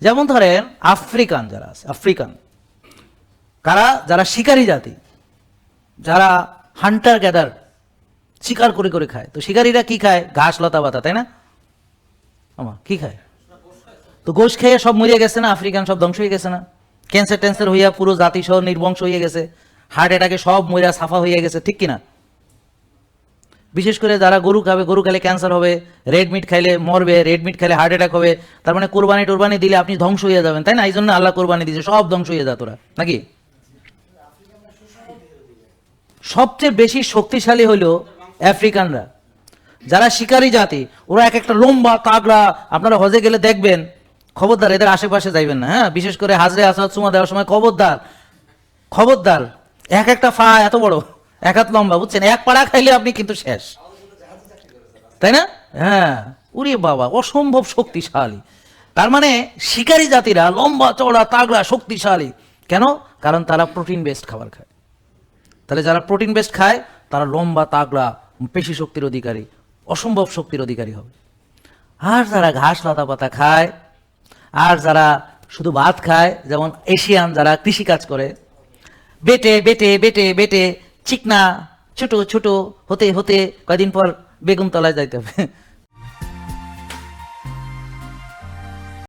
যেমন ধরেন আফ্রিকান যারা আছে, আফ্রিকান। কারা? যারা শিকারী জাতি। যারা হান্টার গ্যাদার শিকার করে করে খায়। তো শিকারীরা কি খায়? ঘাস, লতা, পাতা, তাই না? আমা, কি খায়? তো গোশ খেয়ে সব মরিয়া গেছে না? আফ্রিকান সব ধ্বংস হয়ে গেছে না? ক্যান্সার ট্যান্সার হইয়া পুরো জাতিসহ নির্বংশ হয়ে গেছে। হার্ট অ্যাটাকে সব মরিয়া, সাফা হয়ে গেছে, ঠিক কিনা? বিশেষ করে যারা গরু খাবে, গরু খেলে ক্যান্সার হবে রেড মিট খাইলে মরবে রেড মিট খেলে হার্ট অ্যাটাক হবে, তার মানে কোরবানি টোরবানি দিলে আপনি ধ্বংস হয়ে যাবেন, তাই না? এই জন্য আল্লাহ কোরবানি দিয়েছে, সব ধ্বংস হয়ে যা তোরা, নাকি? সবচেয়ে বেশি শক্তিশালী হলো আফ্রিকানরা। যারা শিকারী জাতি, ওরা এক একটা লম্বা, তাগড়া, আপনারা হজে গেলে দেখবেন, খবরদার, এদের আশেপাশে যাইবেন না হ্যাঁ? বিশেষ করে হাজরে আসাদ, সুমা দেওয়ার সময় খবরদার খবরদার, এক একটা ফা এত বড়। এক হাত লম্বা, বুঝছেন? এক পাড়া খাইলে আপনি কিন্তু শেষ। তাই না? হ্যাঁ। উরে বাবা, অসম্ভব শক্তিশালী। তার মানে শিকারী জাতিরা লম্বা, চওড়া, তাগড়া, শক্তিশালী। কেন? কারণ তারা প্রোটিন বেসড খাবার খায়। তাহলে যারা প্রোটিন বেসড খায়, তারা লম্বা, তাগড়া, পেশি শক্তির অধিকারী, অসম্ভব শক্তির অধিকারী হবে। আর যারা ঘাস, লতা পাতা খায়, আর যারা শুধু ভাত খায়, যেমন এশিয়ান যারা কৃষিকাজ করে, বেটে বেটে বেটে বেটে চিকনা ছোট ছোট হতে হতে কয়দিন পর বেগুন তলায় যাইতে হবে।